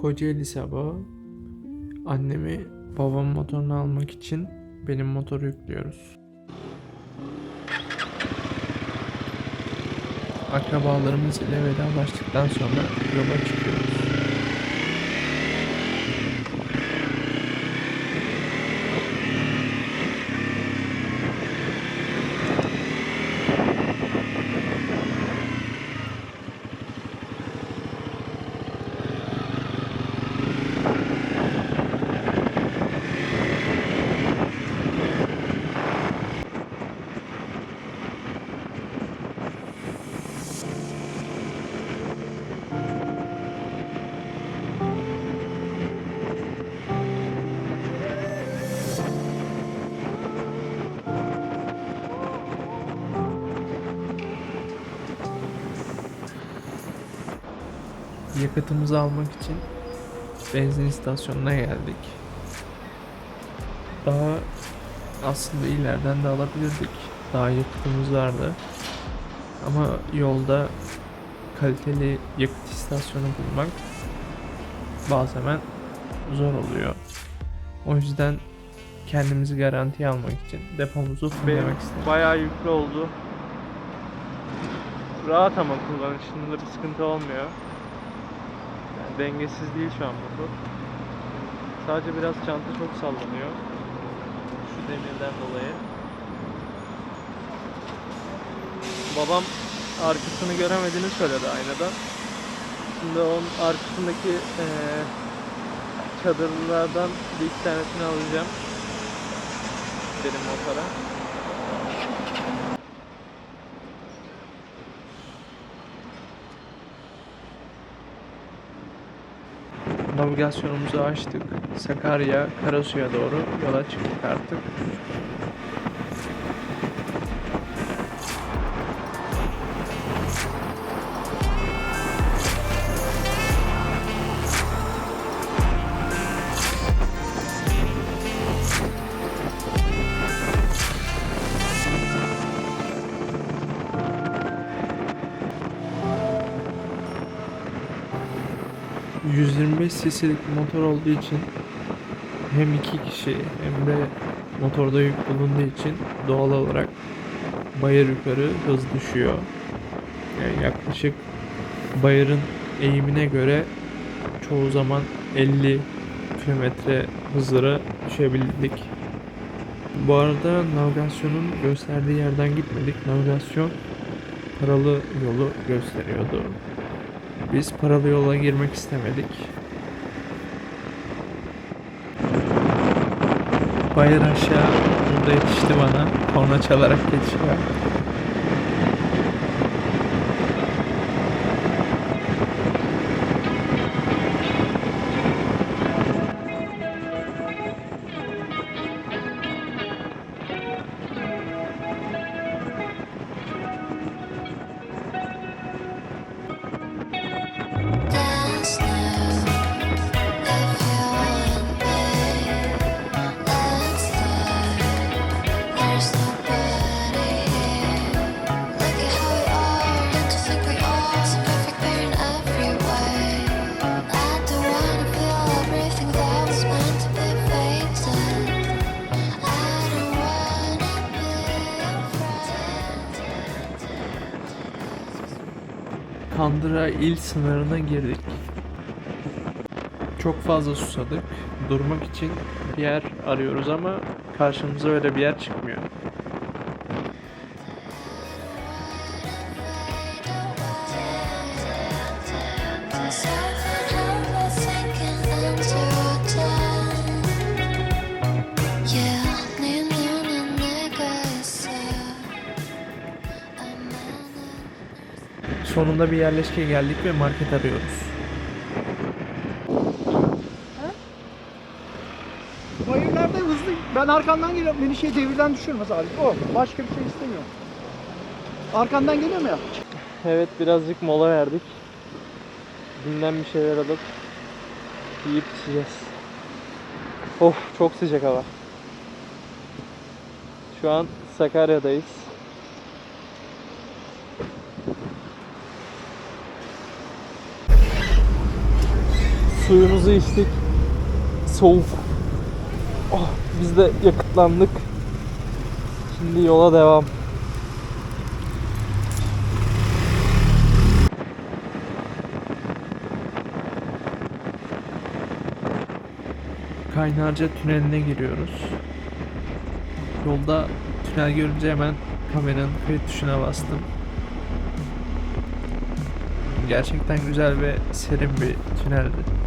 Kocaeli sabahı annemi babamın motorunu almak için benim motoru yüklüyoruz. Akrabalarımız ile vedalaştıktan sonra yola çıkıyoruz. Yakıtımızı almak için benzin istasyonuna geldik. Daha aslında ileriden de alabilirdik. Daha yakıtımız vardı. Ama yolda kaliteli yakıt istasyonu bulmak bazen zor oluyor. O yüzden kendimizi garantiye almak için depomuzu fulllemek istedim. Bayağı yüklü oldu. Rahat ama kullanışında bir sıkıntı olmuyor. Dengesiz değil şu an motor. Sadece biraz çanta çok sallanıyor. Şu demirden dolayı. Babam arkasını göremediğini söyledi aynadan. Şimdi onun arkasındaki eee çadırlardan bir iki tanesini alacağım. Benim motora. Navigasyonumuzu açtık. Sakarya, Karasu'ya doğru yola çıktık artık. ...125 cc'lik motor olduğu için... ...hem iki kişi hem de... ...motorda yük bulunduğu için... ...doğal olarak... ...bayır yukarı hız düşüyor. Yani yaklaşık... ...bayırın eğimine göre... ...çoğu zaman 50 kilometre hızlara düşebildik. Bu arada navigasyonun gösterdiği yerden gitmedik. Navigasyon paralı yolu gösteriyordu. Biz paralı yola girmek istemedik. Bayır aşağı burada yetişti bana. Korna çalarak geçiyor. Kandıra il sınırına girdik. Çok fazla susadık. Durmak için bir yer arıyoruz ama karşımıza öyle bir yer çıkmıyor. Sonunda bir yerleşkeye geldik ve market arıyoruz. Bayırlarda hızlı. Ben arkandan geliyorum. Beni şey devirden düşürmez abi. O. Başka bir şey istemiyorum. Arkandan geliyorum ya. Evet birazcık mola verdik. Dünden bir şeyler alıp yiyip içeceğiz. Of çok sıcak hava. Şu an Sakarya'dayız. Suyumuzu içtik. Soğuk. Oh, biz de yakıtlandık. Şimdi yola devam. Kaynarca tüneline giriyoruz. Yolda tünel görünce hemen kameranın kayıt tuşuna bastım. Gerçekten güzel ve serin bir tüneldi.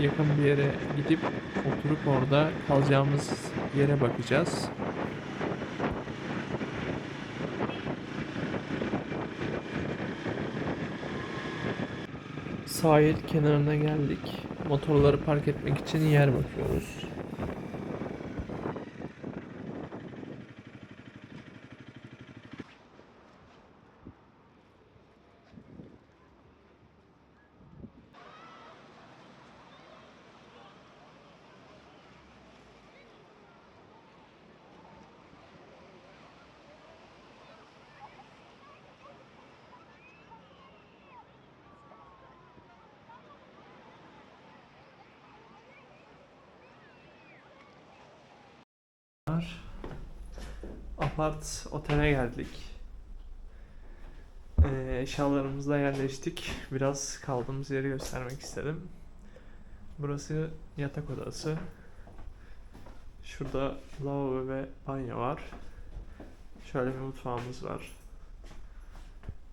Yakın bir yere gidip oturup orada kalacağımız yere bakacağız. Sahil kenarına geldik. Motorları park etmek için yer bakıyoruz. Var. Apart otele geldik. Ee, eşyalarımızla yerleştik. Biraz kaldığımız yeri göstermek istedim. Burası yatak odası. Şurada lavabo ve banyo var. Şöyle bir mutfağımız var.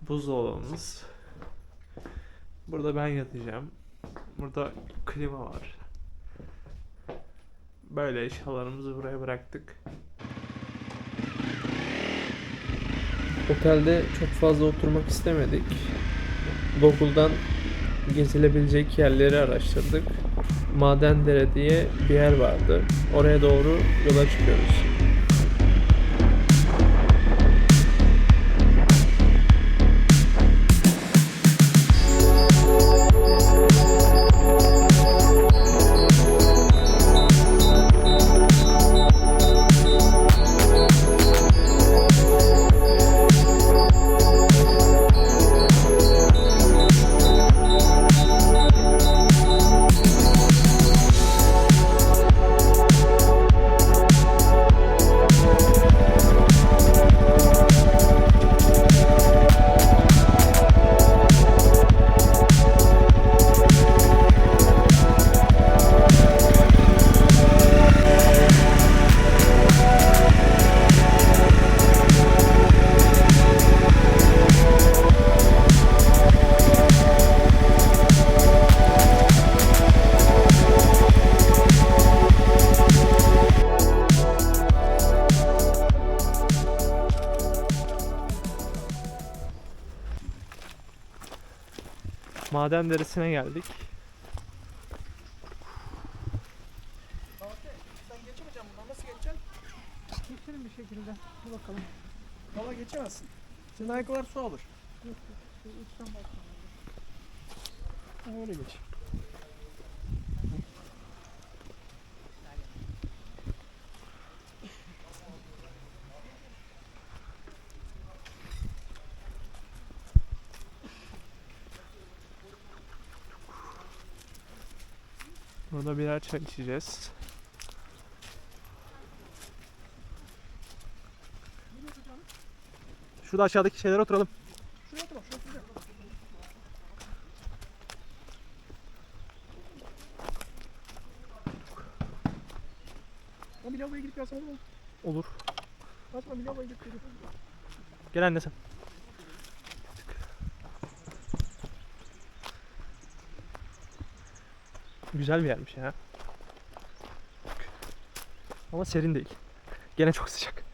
Buzdolabımız. Burada ben yatacağım. Burada klima var. Böyle eşyalarımızı buraya bıraktık. Otelde çok fazla oturmak istemedik. Google'dan gezilebilecek yerleri araştırdık. Madendere diye bir yer vardı. Oraya doğru yola çıkıyoruz. Maden deresine geldik. Sen geçemeyeceksin buradan. Nasıl geçeceksin? Geçelim bir şekilde. Dur bakalım. Valla geçemezsin. Senin ayakkabılar su alır. Yok yok. Uçtan baksana. Öyle geç. Burada birer çay içeceğiz. Şurada aşağıdaki şeylere oturalım. Şuraya bir lavaboya gidip gelsem olur mu? Olur. Kaçma bir lavaboya gidip geliyorum. Gel anne sen. Güzel bir yermiş ya. Ama serin değil. Gene çok sıcak.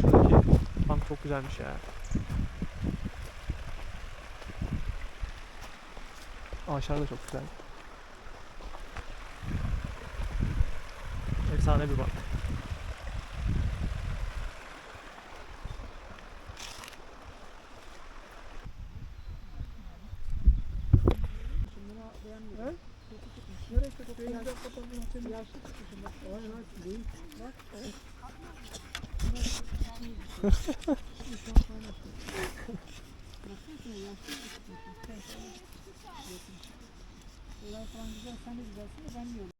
Şuradaki bank çok güzelmiş ya. Ağaçlar da çok güzel. Efsane bir bak. Bak. Olay falan güzel, sen de güzelsin de ben öyleyim.